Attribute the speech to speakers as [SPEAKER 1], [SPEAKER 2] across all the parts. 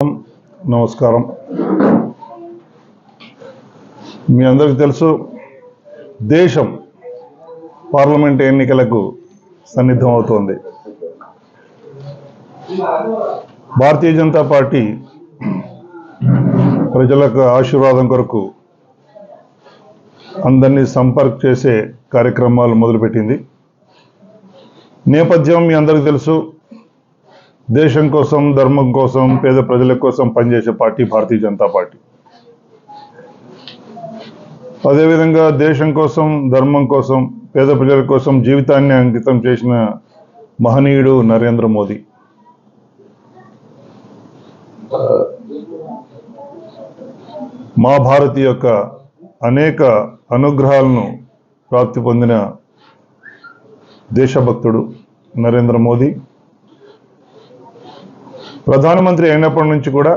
[SPEAKER 1] నమస్కారం. మీ అందరికీ తెలుసు దేశం పార్లమెంట్ ఎన్నికలకు సన్నిద్ధం అవుతోంది. భారతీయ జనతా పార్టీ ప్రజలకు ఆశీర్వాదం కొరకు అందరినీ సంపర్క్ చేసే కార్యక్రమాలు మొదలుపెట్టింది. నేపథ్యం మీ అందరికీ తెలుసు దేశం కోసం ధర్మం కోసం పేద ప్రజల కోసం పనిచేసే పార్టీ భారతీయ జనతా పార్టీ. అదేవిధంగా దేశం కోసం ధర్మం కోసం పేద ప్రజల కోసం జీవితాన్ని అంకితం చేసిన మహనీయుడు నరేంద్ర మోదీ. మా భారతి యొక్క అనేక అనుగ్రహాలను ప్రాప్తి పొందిన దేశభక్తుడు నరేంద్ర మోదీ. ప్రధానమంత్రి అయినప్పటి నుంచి కూడా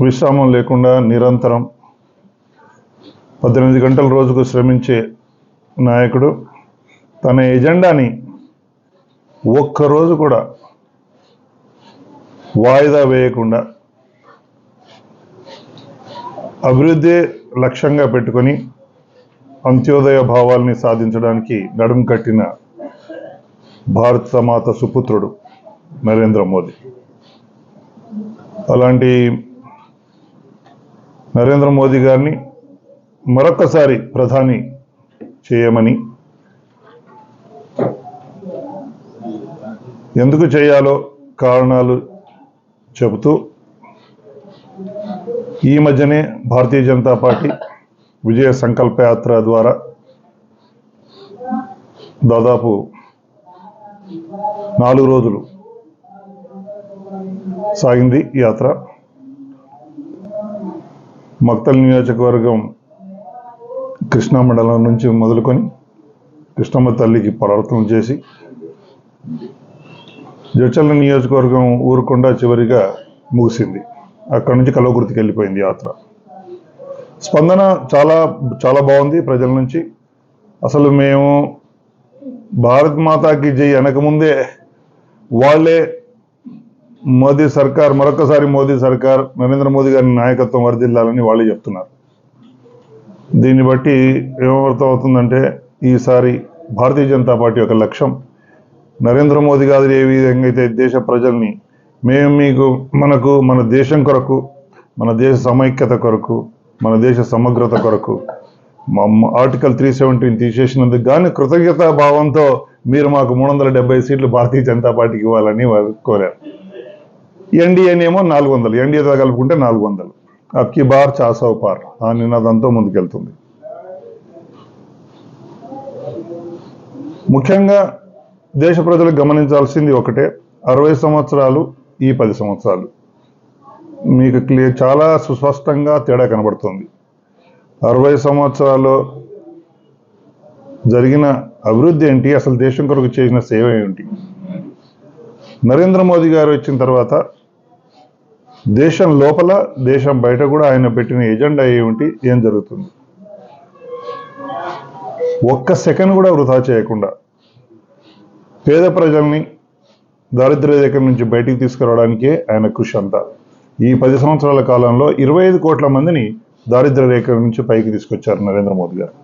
[SPEAKER 1] విశ్రామం లేకుండా నిరంతరం పద్దెనిమిది గంటల రోజుకు శ్రమించే నాయకుడు తన ఎజెండాని ఒక్కరోజు కూడా వాయిదా వేయకుండా అభివృద్ధి లక్ష్యంగా పెట్టుకొని అంత్యోదయ భావాల్ని సాధించడానికి నడుం కట్టిన భారత మాత సుపుత్రుడు. నరేంద్ర మోదీ. అలాంటి నరేంద్ర మోదీ గారిని మరొక్కసారి ప్రధాని చేయమని ఎందుకు చేయాలో కారణాలు చెబుతూ ఈ మధ్యనే భారతీయ జనతా పార్టీ విజయ సంకల్ప యాత్ర ద్వారా దాదాపు నాలుగు రోజులు సాగింది యాత్ర. మక్తల్ నియోజకవర్గం కృష్ణా మండలం నుంచి మొదలుకొని కృష్ణమ్మ తల్లికి ప్రార్థనలు చేసి జడ్చల్ల నియోజకవర్గం ఊరుకొండ చివరిగా ముగిసింది. అక్కడి నుంచి కలవకుర్తికి వెళ్ళిపోయింది యాత్ర. స్పందన చాలా చాలా బాగుంది ప్రజల నుంచి. అసలు మేము భారత్ మాతాకి జై అనకముందే వాళ్ళే మోదీ సర్కార్ మరొకసారి మోదీ సర్కార్ నరేంద్ర మోదీ గారి నాయకత్వం వర్దిల్లాలని వాళ్ళు చెప్తున్నారు. దీన్ని బట్టి ఏమర్థం అవుతుందంటే ఈసారి భారతీయ జనతా పార్టీ యొక్క లక్ష్యం నరేంద్ర మోదీ గారు ఏ విధంగా అయితే దేశ ప్రజల్ని మేము మీకు మనకు మన దేశం కొరకు మన దేశ సమైక్యత కొరకు మన దేశ సమగ్రత కొరకు ఆర్టికల్ త్రీ సెవెంటీని తీసేసినందుకు కానీ కృతజ్ఞతా భావంతో మీరు మాకు మూడు వందల డెబ్బై సీట్లు భారతీయ జనతా పార్టీకి ఇవ్వాలని వారు కోరారు. ఎన్డీఏనేమో నాలుగు వందలు ఎన్డీఏతో కలుపుకుంటే నాలుగు వందలు. అక్కి బార్ చాసవ్ పార్ ఆ నినాదంతో ముందుకెళ్తుంది. ముఖ్యంగా దేశ ప్రజలు గమనించాల్సింది ఒకటే అరవై సంవత్సరాలు ఈ పది సంవత్సరాలు. మీకు క్లియర్ చాలా సుస్పష్టంగా తేడా కనబడుతుంది. అరవై సంవత్సరాలు జరిగిన అభివృద్ధి ఏంటి అసలు దేశం కొరకు చేసిన సేవ ఏంటి? నరేంద్ర మోదీ గారు వచ్చిన తర్వాత దేశం లోపల దేశం బయట కూడా ఆయన పెట్టిన ఎజెండా ఏమిటి? ఏం జరుగుతుంది? ఒక్క సెకండ్ కూడా వృధా చేయకుండా పేద ప్రజల్ని దారిద్ర్య రేఖ నుంచి బయటికి తీసుకురావడానికే ఆయన కృషి అంతా. ఈ పది సంవత్సరాల కాలంలో ఇరవై ఐదు కోట్ల మందిని దారిద్ర్య రేఖ నుంచి పైకి తీసుకొచ్చారు నరేంద్ర మోదీ గారు.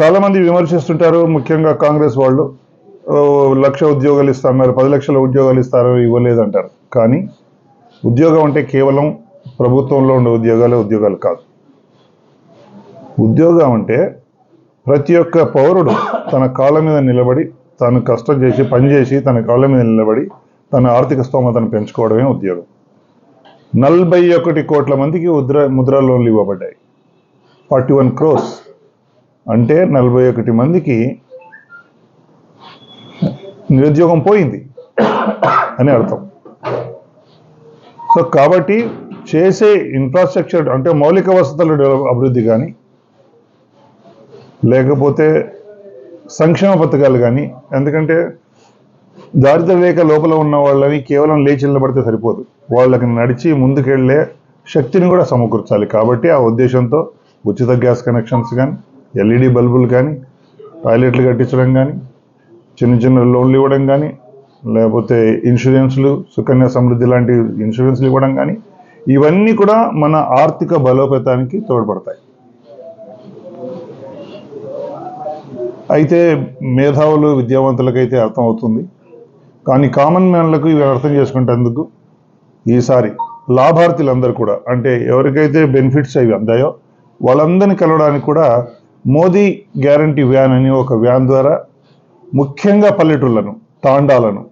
[SPEAKER 1] చాలా మంది విమర్శిస్తుంటారు ముఖ్యంగా కాంగ్రెస్ వాళ్ళు లక్ష ఉద్యోగాలు ఇస్తున్నారు పది లక్షల ఉద్యోగాలు ఇస్తారో ఇవ్వలేదంటారు. కానీ ఉద్యోగం అంటే కేవలం ప్రభుత్వంలో ఉండే ఉద్యోగాలే ఉద్యోగాలు కాదు. ఉద్యోగం అంటే ప్రతి ఒక్క పౌరుడు తన కాళ్ళ మీద నిలబడి తాను కష్టం చేసి పనిచేసి తన కాళ్ళ మీద నిలబడి తన ఆర్థిక స్తోమతను పెంచుకోవడమే ఉద్యోగం. నలభై ఒకటి కోట్ల మందికి ముద్ర ముద్రా లోన్లు ఇవ్వబడ్డాయి. Forty one crores. అంటే నలభై ఒకటి మందికి నిరుద్యోగం పోయింది అని అర్థం. సో కాబట్టి చేసే ఇన్ఫ్రాస్ట్రక్చర్ అంటే మౌలిక వసతుల డెవలప్ అభివృద్ధి కానీ లేకపోతే సంక్షేమ పథకాలు కానీ ఎందుకంటే దారిద్ర రేఖ లోపల ఉన్న వాళ్ళని కేవలం లేచి నిలబడితే సరిపోదు. వాళ్ళకి నడిచి ముందుకెళ్ళే శక్తిని కూడా సమకూర్చాలి. కాబట్టి ఆ ఉద్దేశంతో ఉచిత గ్యాస్ కనెక్షన్స్ కానీ ఎల్ఈడి బల్బులు కానీ టాయిలెట్లు కట్టించడం కానీ చిన్న చిన్న లోన్లు ఇవ్వడం కానీ లేకపోతే ఇన్సూరెన్స్లు సుకన్య సమృద్ధి లాంటి ఇన్సూరెన్స్లు ఇవ్వడం కానీ ఇవన్నీ కూడా మన ఆర్థిక బలోపేతానికి తోడ్పడతాయి. అయితే మేధావులు విద్యావంతులకైతే అర్థమవుతుంది. కానీ కామన్ మ్యాన్లకు ఇవి అర్థం చేసుకునేందుకు ఈసారి లాభార్థులందరూ కూడా అంటే ఎవరికైతే బెనిఫిట్స్ అవి అందాయో వాళ్ళందరినీ కలవడానికి కూడా మోదీ గ్యారంటీ వ్యాన్ అని ఒక వ్యాన్ ద్వారా ముఖ్యంగా పల్లెటూళ్ళను తాండాలను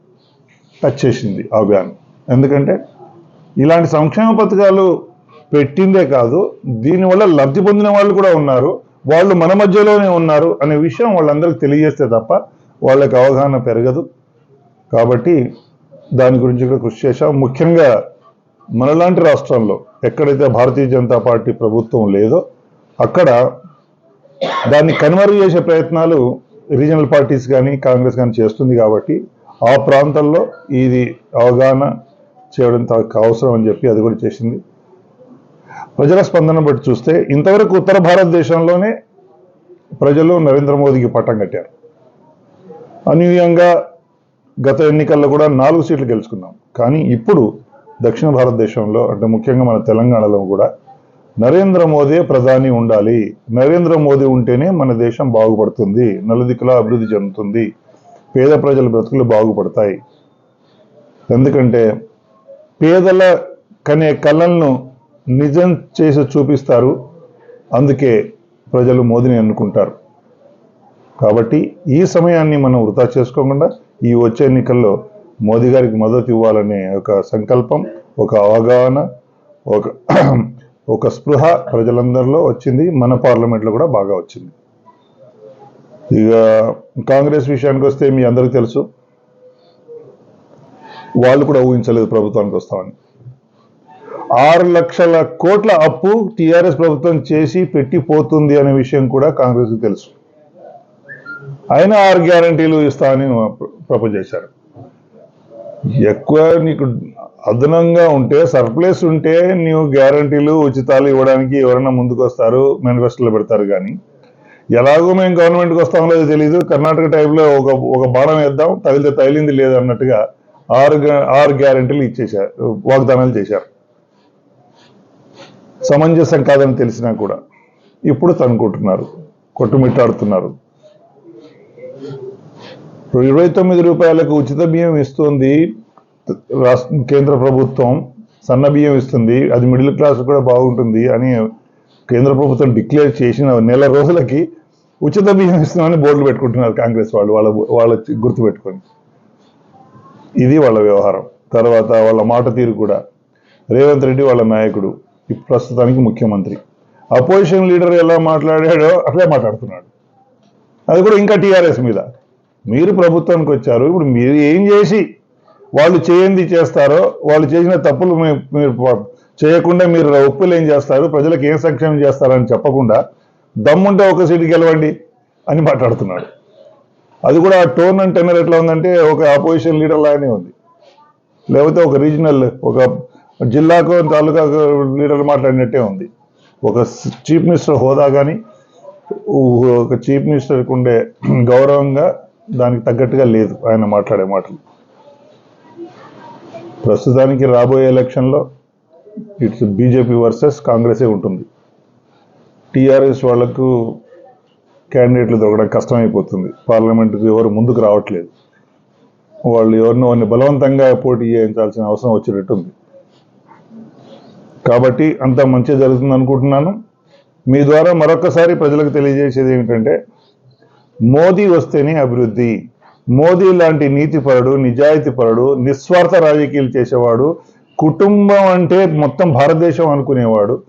[SPEAKER 1] టచ్ చేసింది ఆ వ్యాన్. ఎందుకంటే ఇలాంటి సంక్షేమ పథకాలు పెట్టిందే కాదు దీనివల్ల లబ్ధి పొందిన వాళ్ళు కూడా ఉన్నారు వాళ్ళు మన మధ్యలోనే ఉన్నారు అనే విషయం వాళ్ళందరికీ తెలియజేస్తే తప్ప వాళ్ళకి అవగాహన పెరగదు. కాబట్టి దాని గురించి కూడా కృషి చేశాం. ముఖ్యంగా మనలాంటి రాష్ట్రాల్లో ఎక్కడైతే భారతీయ జనతా పార్టీ ప్రభుత్వం లేదో అక్కడ దాన్ని కన్వర్ట్ చేసే ప్రయత్నాలు రీజనల్ పార్టీస్ కానీ కాంగ్రెస్ కానీ చేస్తుంది కాబట్టి ఆ ప్రాంతాల్లో ఇది అవగాహన చేయడం అవసరం అని చెప్పి అది కూడా చేసింది. ప్రజల స్పందన బట్టి చూస్తే ఇంతవరకు ఉత్తర భారతదేశంలోనే ప్రజలు నరేంద్ర మోదీకి పట్టం కట్టారు. అనూహ్యంగా గత ఎన్నికల్లో కూడా నాలుగు సీట్లు గెలుచుకున్నాం. కానీ ఇప్పుడు దక్షిణ భారతదేశంలో అంటే ముఖ్యంగా మన తెలంగాణలో కూడా నరేంద్ర మోదీ ప్రధాని ఉండాలి. నరేంద్ర మోదీ ఉంటేనే మన దేశం బాగుపడుతుంది. నలుదిక్కులా అభివృద్ధి చెందుతుంది. పేద ప్రజల బ్రతుకులు బాగుపడతాయి. ఎందుకంటే పేదల కనే కళలను నిజం చేసి చూపిస్తారు. అందుకే ప్రజలు మోదీని ఎన్నుకుంటారు. కాబట్టి ఈ సమయాన్ని మనం వృధా చేసుకోకుండా ఈ వచ్చే ఎన్నికల్లో మోదీ గారికి మద్దతు ఇవ్వాలనే ఒక సంకల్పం ఒక అవగాహన ఒక ఒక స్పృహ ప్రజలందరిలో వచ్చింది మన పార్లమెంట్లో కూడా బాగా వచ్చింది. ఇక కాంగ్రెస్ విషయానికి వస్తే మీ అందరికీ తెలుసు వాళ్ళు కూడా ఊహించలేదు ప్రభుత్వానికి వస్తామని. ఆరు లక్షల కోట్ల అప్పు టిఆర్ఎస్ ప్రభుత్వం చేసి పెట్టిపోతుంది అనే విషయం కూడా కాంగ్రెస్కి తెలుసు. అయినా ఆరు గ్యారంటీలు ఇస్తామని ప్రపోజ్ చేశారు. ఎక్కువ నీకు అదనంగా ఉంటే సర్ప్లస్ ఉంటే నీవు గ్యారంటీలు ఉచితాలు ఇవ్వడానికి ఎవరైనా ముందుకు వస్తారు మేనిఫెస్టోలో పెడతారు కానీ. ఎలాగో మేము గవర్నమెంట్కి వస్తామో లేదో తెలియదు కర్ణాటక టైంలో ఒక ఒక బాణం వేద్దాం తగిలితే తగిలింది లేదు అన్నట్టుగా ఆరు గ్యా- ఆరు గ్యారంటీలు ఇచ్చేశారు వాగ్దానాలు చేశారు. సమంజసం కాదని తెలిసినా కూడా ఇప్పుడు తనుకుంటున్నారు కొట్టుమిట్టాడుతున్నారు. ఇరవై తొమ్మిది రూపాయలకు ఉచిత బియ్యం ఇస్తుంది. రాష్ట్ర కేంద్ర ప్రభుత్వం సన్న బియ్యం ఇస్తుంది అది మిడిల్ క్లాస్ కూడా బాగుంటుంది అని కేంద్ర ప్రభుత్వం డిక్లేర్ చేసిన నెల రోజులకి ఉచిత బియ్యం ఇస్తున్నామని బోర్డులు పెట్టుకుంటున్నారు కాంగ్రెస్ వాళ్ళు వాళ్ళ వాళ్ళ గుర్తు పెట్టుకొని. ఇది వాళ్ళ వ్యవహారం. తర్వాత వాళ్ళ మాట తీరు కూడా. రేవంత్ రెడ్డి వాళ్ళ నాయకుడు ప్రస్తుతానికి ముఖ్యమంత్రి. అపోజిషన్ లీడర్ ఎలా మాట్లాడాడో అట్లే మాట్లాడుతున్నాడు. అది కూడా ఇంకా టీఆర్ఎస్ మీద. మీరు ప్రభుత్వానికి వచ్చారు ఇప్పుడు మీరు ఏం చేసి వాళ్ళు చేయంది చేస్తారో వాళ్ళు చేసిన తప్పులు మీరు చేయకుండా మీరు ఒప్పులు ఏం చేస్తారు? ప్రజలకు ఏం సంక్షేమం చేస్తారని చెప్పకుండా దమ్ముంటే ఒక సీటు గెలవండి అని మాట్లాడుతున్నాడు. అది కూడా ఆ టోన్ అండ్ టెనర్ ఎట్లా ఉందంటే ఒక అపోజిషన్ లీడర్ లాగానే ఉంది. లేకపోతే ఒక రీజనల్ ఒక జిల్లాకు తాలూకాకు లీడర్ మాట్లాడినట్టే ఉంది. ఒక చీఫ్ మినిస్టర్ హోదా కానీ ఒక చీఫ్ మినిస్టర్కి ఉండే గౌరవంగా దానికి తగ్గట్టుగా లేదు ఆయన మాట్లాడే మాటలు. ప్రస్తుతానికి రాబోయే ఎలక్షన్లో ఇట్స్ బీజేపీ వర్సెస్ కాంగ్రెసే ఉంటుంది. టీఆర్ఎస్ వాళ్ళకు క్యాండిడేట్లు దొరకడం కష్టమైపోతుంది. పార్లమెంటుకు ఎవరు ముందుకు రావట్లేదు. వాళ్ళు ఎవరినో వారిని బలవంతంగా పోటీ చేయించాల్సిన అవసరం వచ్చినట్టుంది కాబట్టి అంత మంచిగా జరుగుతుంది అనుకుంటున్నాను. మీ ద్వారా మరొకసారి ప్రజలకు తెలియజేసేది ఏమిటంటే మోదీ వస్తేనే అభివృద్ధి. మోదీ లాంటి నీతిపరుడు నిజాయితీపరుడు నిస్వార్థ రాజకీయాలు చేసేవాడు కుటుంబం అంటే మొత్తం భారతదేశం అనుకునేవాడు.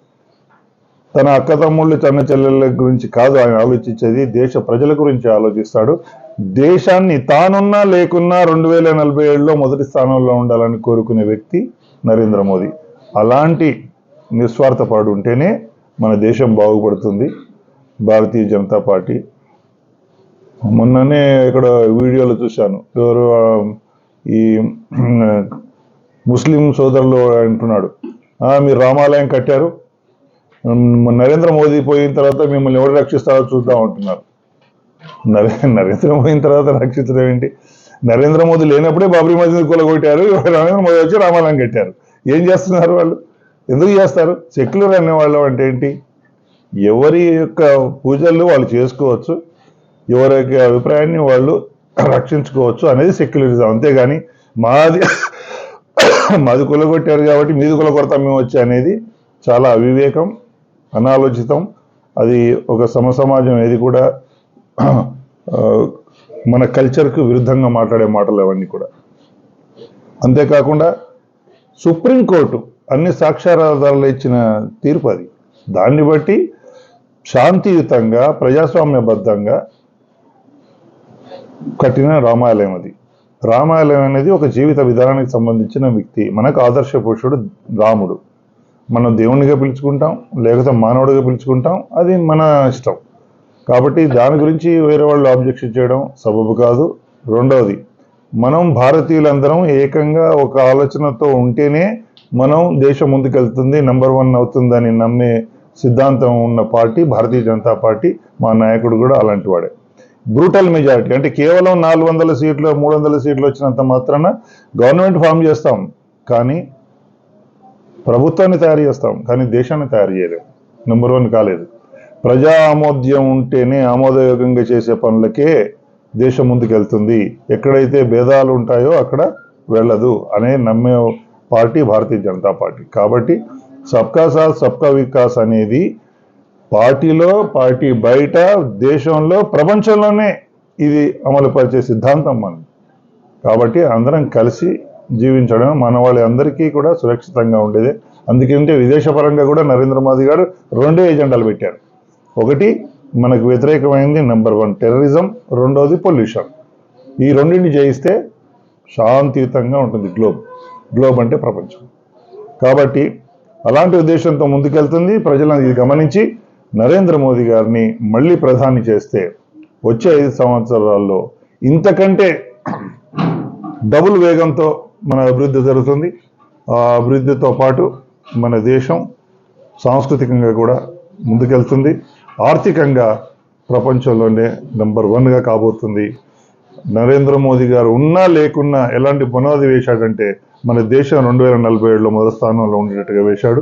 [SPEAKER 1] తన అక్కతమ్ముళ్ళు తన చెల్లెళ్ళ గురించి కాదు ఆయన ఆలోచించేది దేశ ప్రజల గురించి ఆలోచిస్తాడు. దేశాన్ని తానున్నా లేకున్నా రెండు వేల నలభై ఏడులో మొదటి స్థానంలో ఉండాలని కోరుకునే వ్యక్తి నరేంద్ర మోదీ. అలాంటి నిస్వార్థపడు ఉంటేనే మన దేశం బాగుపడుతుంది. భారతీయ జనతా పార్టీ మొన్ననే ఇక్కడ వీడియోలో చూశాను. ఎవరు ఈ ముస్లిం సోదరులు అంటున్నాడు. మీరు రామాలయం కట్టారు. నరేంద్ర మోదీ పోయిన తర్వాత మిమ్మల్ని ఎవరు రక్షిస్తారో చూద్దాం అంటున్నారు. నరే నరేంద్ర మోదీ తర్వాత రక్షించడం ఏంటి? నరేంద్ర మోదీ లేనప్పుడే బాబ్రీ మసీద్ కూలగొట్టారు. నరేంద్ర మోదీ వచ్చి రామాలయం కట్టారు. ఏం చేస్తున్నారు వాళ్ళు? ఎందుకు చేస్తారు? సెక్యులర్ అనేవాళ్ళు అంటే ఏంటి? ఎవరి యొక్క పూజలు వాళ్ళు చేసుకోవచ్చు. ఎవరి అభిప్రాయాన్ని వాళ్ళు రక్షించుకోవచ్చు అనేది సెక్యులరిజం. అంతేగాని మాది మాది కొలగొట్టారు కాబట్టి మీది కొలగొడతాం మేము వచ్చి అనేది చాలా అవివేకం అనాలోచితం. అది ఒక సమసమాజం ఏది కూడా మన కల్చర్కు విరుద్ధంగా మాట్లాడే మాటలు అవన్నీ కూడా. అంతేకాకుండా సుప్రీంకోర్టు అన్ని సాక్ష్యాధారాలు ఇచ్చిన తీర్పు అది. దాన్ని బట్టి శాంతియుతంగా ప్రజాస్వామ్యబద్ధంగా కట్టిన రామాలయం అది. రామాలయం అనేది ఒక జీవిత విధానానికి సంబంధించిన వ్యక్తి. మనకు ఆదర్శ పురుషుడు రాముడు. మనం దేవునిగా పిలుచుకుంటాం లేకపోతే మానవుడిగా పిలుచుకుంటాం అది మన ఇష్టం. కాబట్టి దాని గురించి వేరే వాళ్ళు ఆబ్జెక్షన్ చేయడం సబబు కాదు. రెండవది మనం భారతీయులందరం ఏకంగా ఒక ఆలోచనతో ఉంటేనే మనం దేశం ముందుకెళ్తుంది నంబర్ వన్ అవుతుందని నమ్మే సిద్ధాంతం ఉన్న పార్టీ భారతీయ జనతా పార్టీ మా నాయకుడు కూడా అలాంటి వాడే. Brutal majority. అంటే కేవలం నాలుగు వందల సీట్లు మూడు వందల సీట్లు వచ్చినంత మాత్రాన గవర్నమెంట్ ఫామ్ చేస్తాం. కానీ ప్రభుత్వాన్ని తయారు చేస్తాం. కానీ దేశాన్ని తయారు చేయలేం. నెంబర్ వన్ కాలేదు. ప్రజా ఆమోద్యం ఉంటేనే ఆమోదయోగంగా చేసే పనులకే దేశం ముందుకెళ్తుంది. ఎక్కడైతే భేదాలు ఉంటాయో అక్కడ వెళ్ళదు అనే నమ్మే పార్టీ భారతీయ జనతా పార్టీ. కాబట్టి సబ్కా సాత్ సబ్కా వికాస్ అనేది పార్టీలో పార్టీ బయట దేశంలో ప్రపంచంలోనే ఇది అమలు పరిచే సిద్ధాంతం మనం. కాబట్టి అందరం కలిసి జీవించడం మన వాళ్ళందరికీ కూడా సురక్షితంగా ఉండేదే. అందుకంటే విదేశపరంగా కూడా నరేంద్ర మోదీ గారు రెండే ఎజెండాలు పెట్టారు. ఒకటి మనకు వ్యతిరేకమైంది నెంబర్ వన్ టెర్రరిజం రెండోది పొల్యూషన్. ఈ రెండింటిని జయిస్తే శాంతియుతంగా ఉంటుంది గ్లోబ్. గ్లోబ్ అంటే ప్రపంచం. కాబట్టి అలాంటి ఉద్దేశంతో ముందుకెళ్తుంది. ప్రజలను ఇది గమనించి నరేంద్ర మోదీ గారిని మళ్ళీ ప్రధాని చేస్తే వచ్చే ఐదు సంవత్సరాల్లో ఇంతకంటే డబుల్ వేగంతో మన అభివృద్ధి జరుగుతుంది. ఆ అభివృద్ధితో పాటు మన దేశం సాంస్కృతికంగా కూడా ముందుకెళ్తుంది. ఆర్థికంగా ప్రపంచంలోనే నెంబర్ వన్గా కాబోతుంది. నరేంద్ర మోదీ గారు ఉన్నా లేకున్నా ఎలాంటి పునాది వేశాడంటే మన దేశం రెండు వేల నలభై ఏడులో మొదటి స్థానంలో ఉండేటట్టుగా వేశాడు.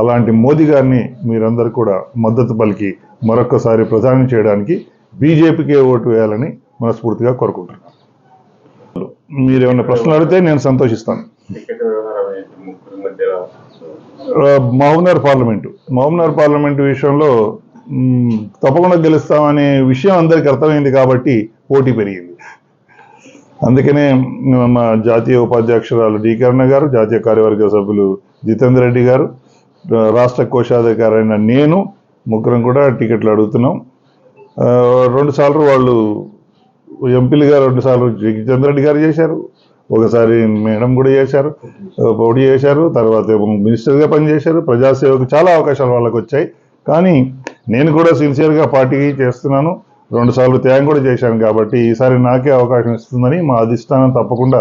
[SPEAKER 1] అలాంటి మోదీ గారిని మీరందరూ కూడా మద్దతు పలికి మరొకసారి ప్రధాని చేయడానికి బీజేపీకే ఓటు వేయాలని మనస్ఫూర్తిగా కోరుకుంటున్నాను మీరు ఏమైనా ప్రశ్నలు అడిగితే నేను సంతోషిస్తాను.
[SPEAKER 2] Ticket
[SPEAKER 1] Mahabubnagar parliament. Mahabubnagar parliament విషయంలో తప్పకుండా గెలుస్తామనే విషయం అందరికీ అర్థమైంది కాబట్టి పోటీ పెరిగింది. అందుకనే మా జాతీయ ఉపాధ్యక్షురాలు డి కరుణ గారు జాతీయ కార్యవర్గ సభ్యులు జితేందర్ రెడ్డి గారు రాష్ట్ర కోశాధికారి అయిన నేను ముగ్గురం కూడా టికెట్లు అడుగుతున్నాం. రెండుసార్లు వాళ్ళు ఎంపీలుగా రెండుసార్లు సార్లు జితేందర్ రెడ్డి గారు చేశారు ఒకసారి మేడం కూడా చేశారు పోటీ చేశారు తర్వాత మినిస్టర్గా పనిచేశారు ప్రజాసేవకు చాలా అవకాశాలు వాళ్ళకు వచ్చాయి. కానీ నేను కూడా సిన్సియర్గా పార్టీకి చేస్తున్నాను రెండుసార్లు త్యాగం కూడా చేశాను కాబట్టి ఈసారి నాకే అవకాశం ఇస్తుందని మా అధిష్టానం తప్పకుండా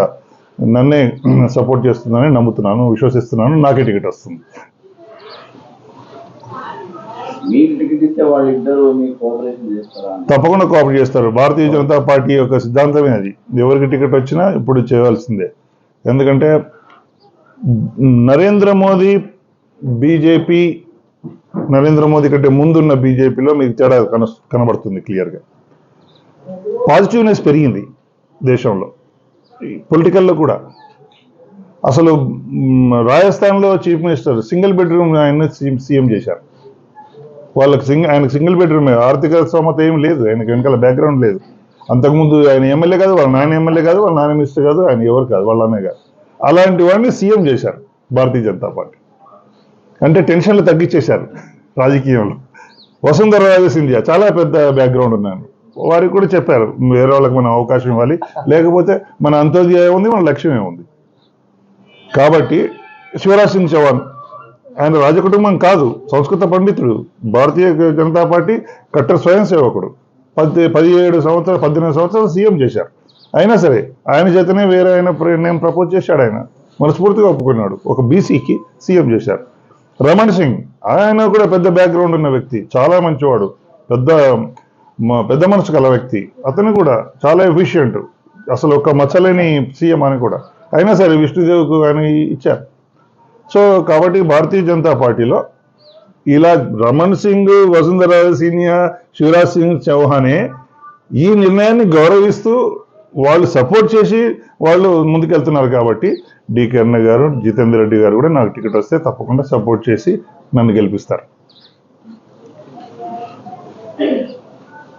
[SPEAKER 1] నన్నే సపోర్ట్ చేస్తుందని నమ్ముతున్నాను విశ్వసిస్తున్నాను నాకే టికెట్ వస్తుంది
[SPEAKER 2] మీకు టికెట్ ఇస్తే వాళ్ళిద్దరు మీకు కోఆపరేషన్ చేస్తారా అని.
[SPEAKER 1] తప్పకుండా కోఆపరేట్ చేస్తారు. భారతీయ జనతా పార్టీ యొక్క సిద్ధాంతమే అది ఎవరికి టికెట్ వచ్చినా ఇప్పుడు చేయవలసిందే ఎందుకంటే నరేంద్ర మోదీ బీజేపీ నరేంద్ర మోదీ కంటే ముందున్న బీజేపీలో మీకు తేడా కన కనబడుతుంది క్లియర్గా పాజిటివ్నెస్ పెరిగింది దేశంలో. పొలిటికల్లో కూడా. అసలు రాజస్థాన్లో చీఫ్ మినిస్టర్ సింగిల్ బెడ్రూమ్ ఆయన సీఎం చేశారు. వాళ్ళకి సింగ్ ఆయనకు సింగిల్ బెడ్రూమ్. ఆర్థిక స్తోమత ఏం లేదు. ఆయనకి వెనకాల బ్యాక్గ్రౌండ్ లేదు. అంతకుముందు ఆయన ఎమ్మెల్యే కాదు వాళ్ళ నాన్న ఎమ్మెల్యే కాదు వాళ్ళ నాన్న మినిస్టర్ కాదు ఆయన ఎవరు కాదు వాళ్ళ అన్నయ్య కాదు. అలాంటి వాడిని సీఎం చేశారు భారతీయ జనతా పార్టీ. అంటే టెన్షన్లు తగ్గించేశారు రాజకీయంలో. వసుంధర రాజే సింధియా చాలా పెద్ద బ్యాక్గ్రౌండ్ ఉన్నాను వారికి కూడా చెప్పారు వేరే వాళ్ళకి మనం అవకాశం ఇవ్వాలి. లేకపోతే మన అంత్యోదయ ఉంది మన లక్ష్యమే ఉంది. కాబట్టి శివరాజ్ సింగ్ చౌహాన్ ఆయన రాజకుటుంబం కాదు సంస్కృత పండితుడు. భారతీయ జనతా పార్టీ కట్టర్ స్వయం సేవకుడు. పది పదిహేడు సంవత్సరాలు పద్దెనిమిది సంవత్సరాలు సీఎం చేశారు. అయినా సరే ఆయన చేతనే వేరే ఆయన నేను ప్రపోజ్ చేశాడు ఆయన. మనస్ఫూర్తిగా ఒప్పుకున్నాడు. ఒక బీసీకి సీఎం చేశారు. రమణ్ సింగ్ ఆయన కూడా పెద్ద బ్యాక్గ్రౌండ్ ఉన్న వ్యక్తి చాలా మంచివాడు. పెద్ద పెద్ద మనసు గల వ్యక్తి. అతను కూడా చాలా ఎఫిషియంట్ అసలు ఒక మచ్చలేని సీఎం అని కూడా. అయినా సరే విష్ణుదేవ్కు కానీ ఇచ్చారు. సో కాబట్టి భారతీయ జనతా పార్టీలో ఇలా రమణ్ సింగ్ వసుంధర సీనియర్ శివరాజ్ సింగ్ చౌహానే ఈ నిర్ణయాన్ని గౌరవిస్తూ వాళ్ళు సపోర్ట్ చేసి వాళ్ళు ముందుకెళ్తున్నారు కాబట్టి డికే అన్న గారు జితేందర్ రెడ్డి గారు కూడా నాకు టికెట్ వస్తే తప్పకుండా సపోర్ట్ చేసి నన్ను గెలిపిస్తారు.